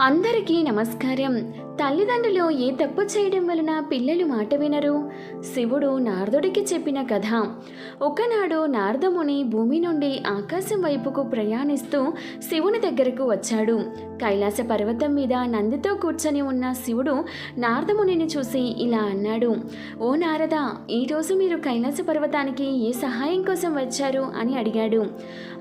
అందరికీ నమస్కారం. తల్లిదండ్రులు ఏ తప్పు చేయడం వలన పిల్లలు మాట వినరు? శివుడు నారదుడికి చెప్పిన కథ. ఒకనాడు నారదముని భూమి నుండి ఆకాశం వైపుకు ప్రయాణిస్తూ శివుని దగ్గరకు వచ్చాడు. కైలాస పర్వతం మీద నందితో కూర్చొని ఉన్న శివుడు నారదమునిని చూసి ఇలా అన్నాడు. ఓ నారద ఈరోజు మీరు కైలాస పర్వతానికి ఏ సహాయం కోసం వచ్చారు? అని అడిగాడు.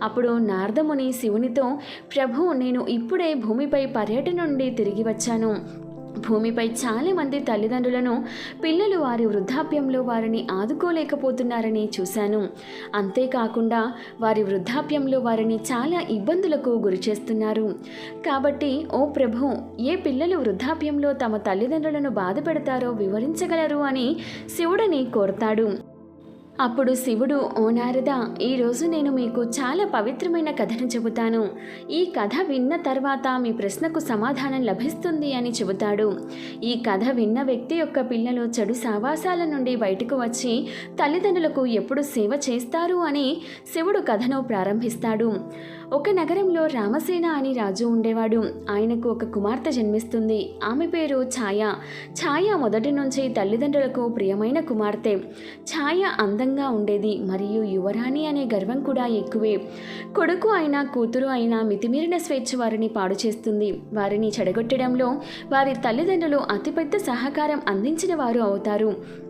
అప్పుడు నారదముని శివునితో ప్రభు నేను ఇప్పుడే భూమిపై పర్యటన నుండి తిరిగి వచ్చాను. భూమిపై చాలామంది తల్లిదండ్రులను పిల్లలు వారి వృద్ధాప్యంలో వారిని ఆదుకోలేకపోతున్నారని చూశాను. అంతేకాకుండా వారి వృద్ధాప్యంలో వారిని చాలా ఇబ్బందులకు గురిచేస్తున్నారు కాబట్టి ఓ ప్రభు ఏ పిల్లలు వృద్ధాప్యంలో తమ తల్లిదండ్రులను బాధ పెడతారో వివరించగలరు అని శివుడిని కోరతాడు. అప్పుడు శివుడు ఓ నారద ఈరోజు నేను మీకు చాలా పవిత్రమైన కథను చెబుతాను. ఈ కథ విన్న తర్వాత మీ ప్రశ్నకు సమాధానం లభిస్తుంది అని చెబుతాడు. ఈ కథ విన్న వ్యక్తి యొక్క పిల్లలు చెడు సావాసాల నుండి బయటకు వచ్చి తల్లిదండ్రులకు ఎప్పుడు సేవ చేస్తారు అని శివుడు కథను ప్రారంభిస్తాడు. ఒక నగరంలో రామసేన అని రాజు ఉండేవాడు. ఆయనకు ఒక కుమార్తె జన్మిస్తుంది. ఆమె పేరు ఛాయ. ఛాయ మొదటి నుంచి తల్లిదండ్రులకు ప్రియమైన కుమార్తె. ఛాయ అందంగా ఉండేది మరియు యువరాణి అనే గర్వం కూడా ఎక్కువే. కొడుకు అయినా కూతురు అయినా మితిమీరిన స్వేచ్ఛ వారిని పాడు చేస్తుంది. వారిని చెడగొట్టడంలో వారి తల్లిదండ్రులు అతిపెద్ద సహకారం అందించిన వారు అవుతారు.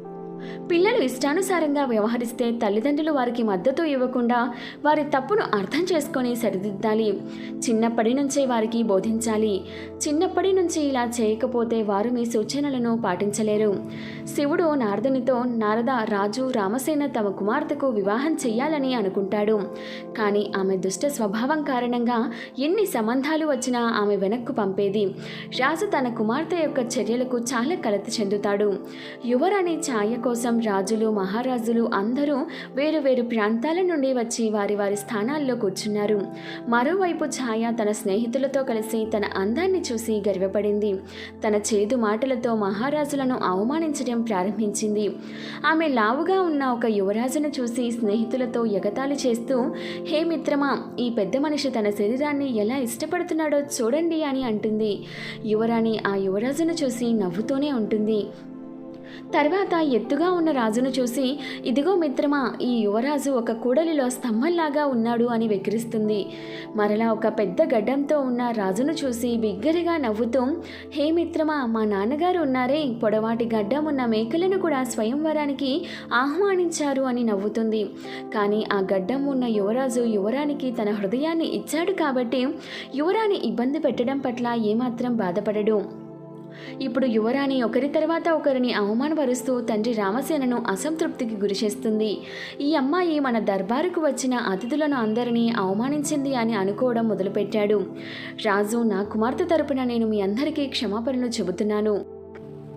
పిల్లలు ఇష్టానుసారంగా వ్యవహరిస్తే తల్లిదండ్రులు వారికి మద్దతు ఇవ్వకుండా వారి తప్పును అర్థం చేసుకొని సరిదిద్దాలి. చిన్నప్పటి నుంచే వారికి బోధించాలి. చిన్నప్పటి నుంచి ఇలా చేయకపోతే వారు మీ సూచనలను పాటించలేరు. శివుడు నారదునితో నారద రాజు రామసేన తమ కుమార్తెకు వివాహం చెయ్యాలని అనుకుంటాడు. కానీ ఆమె దుష్ట స్వభావం కారణంగా ఎన్ని సంబంధాలు వచ్చినా ఆమె వెనక్కు పంపేది. రాజు తన కుమార్తె యొక్క చర్యలకు చాలా కలత చెందుతాడు. యువరాణి ఛాయకు కోసం రాజులు మహారాజులు అందరూ వేరు వేరు ప్రాంతాల నుండి వచ్చి వారి వారి స్థానాల్లో కూర్చున్నారు. మరోవైపు ఛాయ తన స్నేహితులతో కలిసి తన అందాన్ని చూసి గర్వపడింది. తన చేదు మాటలతో మహారాజులను అవమానించడం ప్రారంభించింది. ఆమె లావుగా ఉన్న ఒక యువరాజును చూసి స్నేహితులతో ఎగతాళి చేస్తూ హే మిత్రమా ఈ పెద్ద మనిషి తన శరీరాన్ని ఎలా ఇష్టపడుతున్నాడో చూడండి అని అంటుంది. యువరాణి ఆ యువరాజును చూసి నవ్వుతూనే ఉంటుంది. తర్వాత ఎత్తుగా ఉన్న రాజును చూసి ఇదిగో మిత్రమా ఈ యువరాజు ఒక కూడలిలో స్తంభంలాగా ఉన్నాడు అని వెక్కిరిస్తుంది. మరలా ఒక పెద్ద గడ్డంతో ఉన్న రాజును చూసి బిగ్గరగా నవ్వుతూ హే మిత్రమా మా నాన్నగారు ఉన్నారే పొడవాటి గడ్డం ఉన్న మేకలను కూడా స్వయంవరానికి ఆహ్వానించారు అని నవ్వుతుంది. కానీ ఆ గడ్డం ఉన్న యువరాజు యువరానికి తన హృదయాన్ని ఇచ్చాడు కాబట్టి యువరాని ఇబ్బంది పెట్టడం పట్ల ఏమాత్రం బాధపడడు. ఇప్పుడు యువరాణి ఒకరి తర్వాత ఒకరిని అవమానపరుస్తూ తండ్రి రామసేనను అసంతృప్తికి గురిచేస్తుంది. ఈ అమ్మాయి మన దర్బారుకు వచ్చిన అతిథులను అందరినీ అవమానించింది అని అనుకోవడం మొదలుపెట్టాడు. రాజు నా కుమార్తె తరపున నేను మీ అందరికీ క్షమాపణలు చెబుతున్నాను.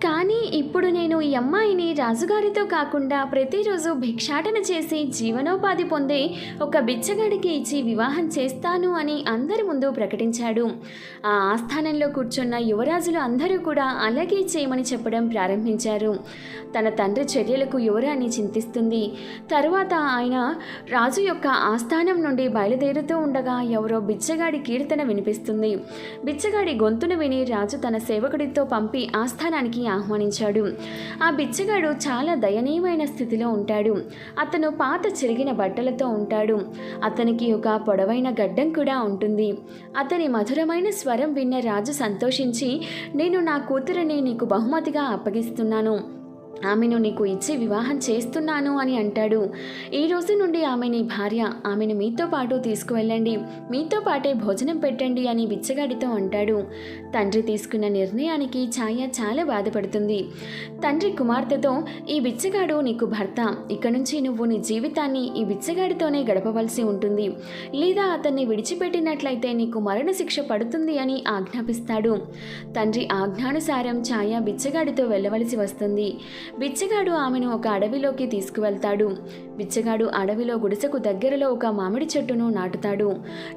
కానీ ఇప్పుడు నేను ఈ అమ్మాయిని రాజుగారితో కాకుండా ప్రతిరోజు భిక్షాటన చేసి జీవనోపాధి పొందే ఒక బిచ్చగాడికి ఇచ్చి వివాహం చేస్తాను అని అందరి ముందు ప్రకటించాడు. ఆ ఆస్థానంలో కూర్చున్న యువరాజులు అందరూ కూడా అలాగే చేయమని చెప్పడం ప్రారంభించారు. తన తండ్రి చర్యలకు యువరాణి చింతిస్తుంది. తరువాత ఆయన రాజు యొక్క ఆస్థానం నుండి బయలుదేరుతూ ఉండగా ఎవరో బిచ్చగాడి కీర్తన వినిపిస్తుంది. బిచ్చగాడి గొంతును విని రాజు తన సేవకుడితో పంపి ఆస్థానానికి ఆహ్వానించాడు. ఆ బిచ్చగాడు చాలా దయనీయమైన స్థితిలో ఉంటాడు. అతను పాత చిరిగిన బట్టలతో ఉంటాడు. అతనికి ఒక పొడవైన గడ్డం కూడా ఉంటుంది. అతని మధురమైన స్వరం విన్న రాజు సంతోషించి నేను నా కూతురిని నీకు బహుమతిగా అప్పగిస్తున్నాను. ఆమెను నీకు ఇచ్చి వివాహం చేస్తున్నాను అని అంటాడు. ఈ రోజు నుండి ఆమె నీ భార్య ఆమెను మీతో పాటు తీసుకువెళ్ళండి. మీతో పాటే భోజనం పెట్టండి అని బిచ్చగాడితో అంటాడు. తండ్రి తీసుకున్న నిర్ణయానికి ఛాయ చాలా బాధపడుతుంది. తండ్రి కుమార్తెతో ఈ బిచ్చగాడు నీకు భర్త. ఇక నుంచి నువ్వు నీ జీవితాన్ని ఈ బిచ్చగాడితోనే గడపవలసి ఉంటుంది. లేదా అతన్ని విడిచిపెట్టినట్లయితే నీకు మరణశిక్ష పడుతుంది అని ఆజ్ఞాపిస్తాడు. తండ్రి ఆజ్ఞానుసారం ఛాయ బిచ్చగాడితో వెళ్ళవలసి వస్తుంది. బిచ్చగాడు ఆమెను ఒక అడవిలోకి తీసుకువెళ్తాడు. బిచ్చగాడు అడవిలో గుడిసెకు దగ్గరలో ఒక మామిడి చెట్టును నాటుతాడు.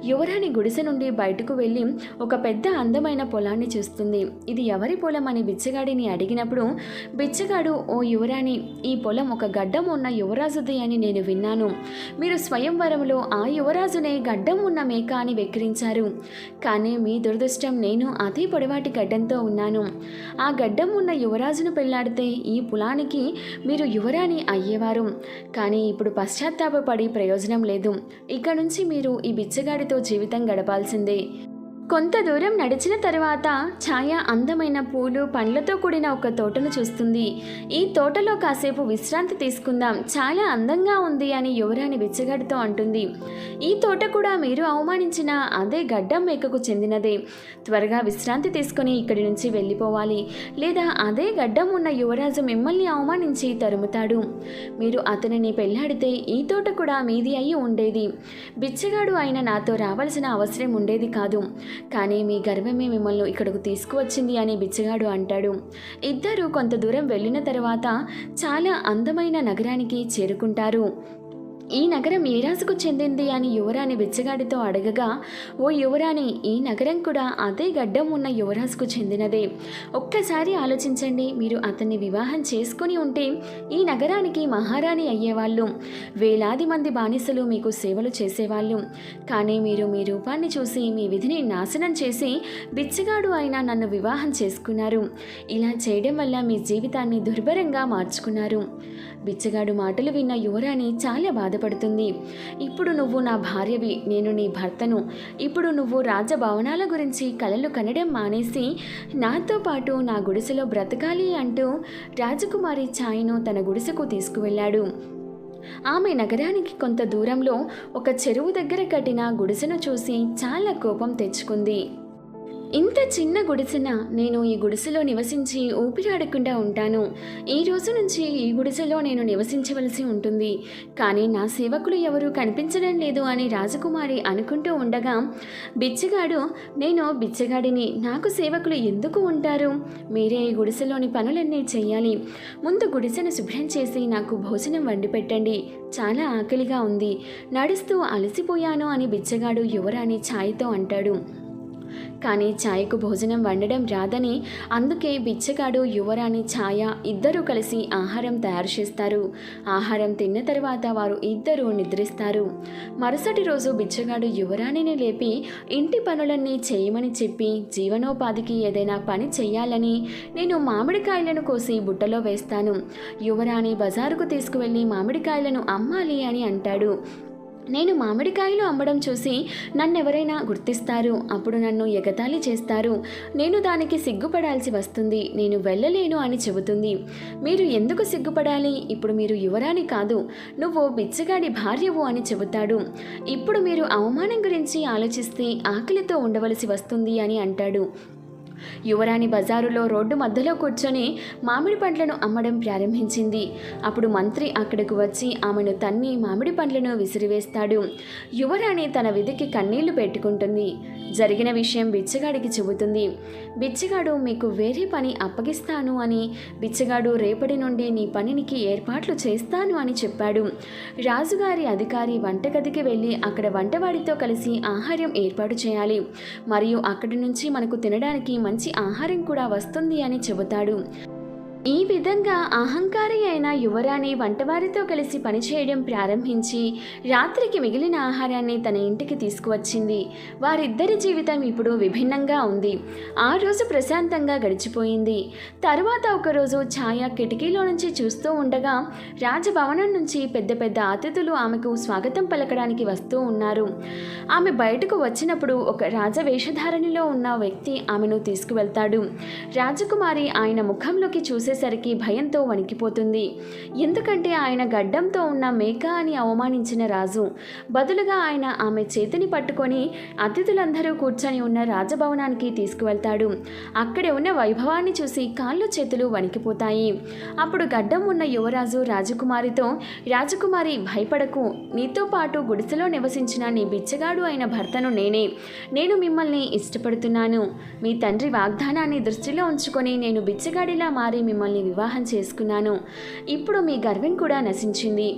యువరాణి గుడిసె నుండి బయటకు వెళ్ళి ఒక పెద్ద అందమైన పొలాన్ని చూస్తుంది. ఇది ఎవరి పొలం అని బిచ్చగాడిని అడిగినప్పుడు బిచ్చగాడు ఓ యువరాణి ఈ పొలం ఒక గడ్డం ఉన్న యువరాజుది అని నేను విన్నాను. మీరు స్వయంవరంలో ఆ యువరాజునే గడ్డం ఉన్న మేక అని వెక్కిరించారు. కానీ మీ దురదృష్టం నేను అతి పొడవాటి గడ్డంతో ఉన్నాను. ఆ గడ్డం ఉన్న యువరాజును పెళ్ళాడితే ఈ పొలానికి మీరు యువరాణి అయ్యేవారు. కానీ ఇప్పుడు పశ్చాత్తాపడి ప్రయోజనం లేదు. ఇక నుంచి మీరు ఈ బిచ్చగాడితో జీవితం గడపాల్సిందే. కొంత దూరం నడిచిన తర్వాత ఛాయ అందమైన పూలు పండ్లతో కూడిన ఒక తోటను చూస్తుంది. ఈ తోటలో కాసేపు విశ్రాంతి తీసుకుందాం. చాలా అందంగా ఉంది అని యువరాణి బిచ్చగాడితో అంటుంది. ఈ తోట కూడా మీరు అవమానించిన అదే గడ్డం మేకకు చెందినదే. త్వరగా విశ్రాంతి తీసుకొని ఇక్కడి నుంచి వెళ్ళిపోవాలి. లేదా అదే గడ్డం ఉన్న యువరాజు మిమ్మల్ని అవమానించి తరుముతాడు. మీరు అతనిని పెళ్ళాడితే ఈ తోట కూడా మీది అయి ఉండేది. బిచ్చగాడు అయిన నాతో రావాల్సిన అవసరం ఉండేది కాదు. కానీ మీ గర్వమే మిమ్మల్ని ఇక్కడకు తీసుకువచ్చింది అని బిచ్చగాడు అంటాడు. ఇద్దరు కొంత దూరం వెళ్ళిన తర్వాత చాలా అందమైన నగరానికి చేరుకుంటారు. ఈ నగరం ఏ రాజుకు చెందింది అని యువరాణి బిచ్చగాడితో అడగగా ఓ యువరాణి ఈ నగరం కూడా అదే గడ్డం ఉన్న యువరాజుకు చెందినదే. ఒక్కసారి ఆలోచించండి. మీరు అతన్ని వివాహం చేసుకుని ఉంటే ఈ నగరానికి మహారాణి అయ్యేవాళ్ళు. వేలాది మంది బానిసలు మీకు సేవలు చేసేవాళ్ళు. కానీ మీరు మీ రూపాన్ని చూసి మీ విధిని నాశనం చేసి బిచ్చగాడు అయిన నన్ను వివాహం చేసుకున్నారు. ఇలా చేయడం వల్ల మీ జీవితాన్ని దుర్భరంగా మార్చుకున్నారు. బిచ్చగాడు మాటలు విన్న యువరాణి చాలా బాధ బాధపడుతుంది. ఇప్పుడు నువ్వు నా భార్యవి నేను నీ భర్తను. ఇప్పుడు నువ్వు రాజభవనాల గురించి కలలు కనడం మానేసి నాతో పాటు నా గుడిసెలో బ్రతకాలి అంటూ రాజకుమారి ఛాయ్ను తన గుడిసెకు తీసుకువెళ్ళాడు. ఆమె నగరానికి కొంత దూరంలో ఒక చెరువు దగ్గర కట్టిన గుడిసెను చూసి చాలా కోపం తెచ్చుకుంది. ఇంత చిన్న గుడిసెన నేను ఈ గుడిసెలో నివసించి ఊపిరాడకుండా ఉంటాను. ఈ రోజు నుంచి ఈ గుడిసెలో నేను నివసించవలసి ఉంటుంది. కానీ నా సేవకులు ఎవరూ కనిపించడం లేదు అని రాజకుమారి అనుకుంటూ ఉండగా బిచ్చగాడు నేను బిచ్చగాడిని. నాకు సేవకులు ఎందుకు ఉంటారు? మీరే ఈ గుడిసెలోని పనులన్నీ చేయాలి ముందు గుడిసెను శుభ్రం చేసి నాకు భోజనం వండి పెట్టండి. చాలా ఆకలిగా ఉంది. నడుస్తూ అలసిపోయాను అని బిచ్చగాడు యువరాణి ఛాయ్తో అంటాడు. కానీ ఛాయకు భోజనం వండడం రాదని అందుకే బిచ్చగాడు యువరాణి ఛాయ ఇద్దరూ కలిసి ఆహారం తయారు చేస్తారు. ఆహారం తిన్న తర్వాత వారు ఇద్దరూ నిద్రిస్తారు. మరుసటి రోజు బిచ్చగాడు యువరాణిని లేపి ఇంటి పనులన్నీ చేయమని చెప్పి జీవనోపాధికి ఏదైనా పని చేయాలని నేను మామిడికాయలను కోసి బుట్టలో వేస్తాను. యువరాణి బజారుకు తీసుకువెళ్ళి మామిడికాయలను అమ్మాలి అని అంటాడు. నేను మామిడికాయలు అమ్మడం చూసి నన్నెవరైనా గుర్తిస్తారు అప్పుడు నన్ను ఎగతాళి చేస్తారు. నేను దానికి సిగ్గుపడాల్సి వస్తుంది నేను వెళ్ళలేను అని చెబుతుంది. మీరు ఎందుకు సిగ్గుపడాలి? ఇప్పుడు మీరు యువరాణి కాదు నువ్వు బిచ్చగాడి భార్యవు అని చెబుతాడు. ఇప్పుడు మీరు అవమానం గురించి ఆలోచిస్తే ఆకలితో ఉండవలసి వస్తుంది అని అంటాడు. యువరాణి బజారులో రోడ్డు మధ్యలో కూర్చొని మామిడి పండ్లను అమ్మడం ప్రారంభించింది. అప్పుడు మంత్రి అక్కడకు వచ్చి ఆమెను తన్ని మామిడి పండ్లను విసిరివేస్తాడు. యువరాణి తన విధికి కన్నీళ్ళు పెట్టుకుంటుంది. జరిగిన విషయం బిచ్చగాడికి చెబుతుంది. బిచ్చగాడు మీకు వేరే పని అప్పగిస్తాను అని. బిచ్చగాడు రేపటి నుండి నీ పనికి ఏర్పాట్లు చేస్తాను అని చెప్పాడు. రాజుగారి అధికారి వంటగదికి వెళ్ళి అక్కడ వంటవాడితో కలిసి ఆహారం ఏర్పాటు చేయాలి. మరియు అక్కడి నుంచి మనకు తినడానికి మంచి ఆహారం కూడా వస్తుంది అని చెబుతాడు. ఈ విధంగా అహంకారి అయిన యువరాణి వంటవారితో కలిసి పనిచేయడం ప్రారంభించి రాత్రికి మిగిలిన ఆహారాన్ని తన ఇంటికి తీసుకువచ్చింది. వారిద్దరి జీవితం ఇప్పుడు విభిన్నంగా ఉంది. ఆ రోజు ప్రశాంతంగా గడిచిపోయింది. తరువాత ఒకరోజు ఛాయ కిటికీలో నుంచి చూస్తూ ఉండగా రాజభవనం నుంచి పెద్ద పెద్ద అతిథులు ఆమెకు స్వాగతం పలకడానికి వస్తూ ఉన్నారు. ఆమె బయటకు వచ్చినప్పుడు ఒక రాజ వేషధారణిలో ఉన్న వ్యక్తి ఆమెను తీసుకువెళ్తాడు. రాజకుమారి ఆయన ముఖంలోకి చూసే చూసేసరికి భయంతో వణికిపోతుంది. ఎందుకంటే ఆయన గడ్డంతో ఉన్న మేక అని అవమానించిన రాజు బదులుగా ఆయన ఆమె చేతిని పట్టుకొని అతిథులందరూ కూర్చొని ఉన్న రాజభవనానికి తీసుకువెళ్తాడు. అక్కడే ఉన్న వైభవాన్ని చూసి కాళ్ళు చేతులు వణికిపోతాయి. అప్పుడు గడ్డం ఉన్న యువరాజు రాజకుమారితో రాజకుమారి భయపడకు. నీతో పాటు గుడిసెలో నివసించిన నీ బిచ్చగాడు అయిన భర్తను నేనే. నేను మిమ్మల్ని ఇష్టపడుతున్నాను. మీ తండ్రి వాగ్దానాన్ని దృష్టిలో ఉంచుకొని నేను బిచ్చగాడిలా మారి మిమ్మల్ని వివాహం చేసుకున్నాను. ఇప్పుడు మీ గర్వం కూడా నశించింది.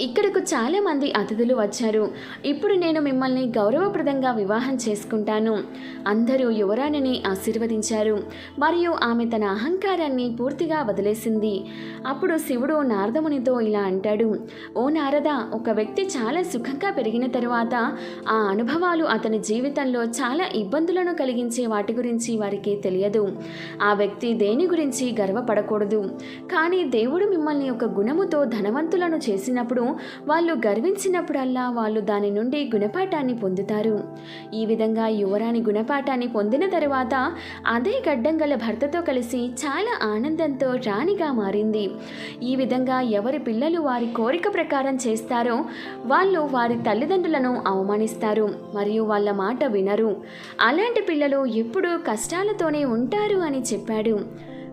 ఇక్కడకు చాలా మంది అతిథులు వచ్చారు. ఇప్పుడు నేను మిమ్మల్ని గౌరవప్రదంగా వివాహం చేసుకుంటాను. అందరూ యువరాణిని ఆశీర్వదించారు. మరియు ఆమె తన అహంకారాన్ని పూర్తిగా వదిలేసింది. అప్పుడు శివుడు నారదమునితో ఇలా అంటాడు ఓ నారద ఒక వ్యక్తి చాలా సుఖంగా పెరిగిన తరువాత ఆ అనుభవాలు అతని జీవితంలో చాలా ఇబ్బందులను కలిగించే వాటి గురించి వారికి తెలియదు. ఆ వ్యక్తి దేని గురించి గర్వపడకూడదు. కానీ దేవుడు మిమ్మల్ని ఒక గుణముతో ధనవంతులను చేసినప్పుడు వాళ్ళు గర్వించినప్పుడల్లా వాళ్ళు దాని నుండి గుణపాఠాన్ని పొందుతారు. ఈ విధంగా యువరాణి గుణపాఠాన్ని పొందిన తరువాత అదే గడ్డం గల భర్తతో కలిసి చాలా ఆనందంతో రాణిగా మారింది. ఈ విధంగా ఎవరి పిల్లలు వారి కోరిక ప్రకారం చేస్తారో వాళ్ళు వారి తల్లిదండ్రులను అవమానిస్తారు మరియు వాళ్ళ మాట వినరు. అలాంటి పిల్లలు ఎప్పుడూ కష్టాలతోనే ఉంటారు అని చెప్పాడు.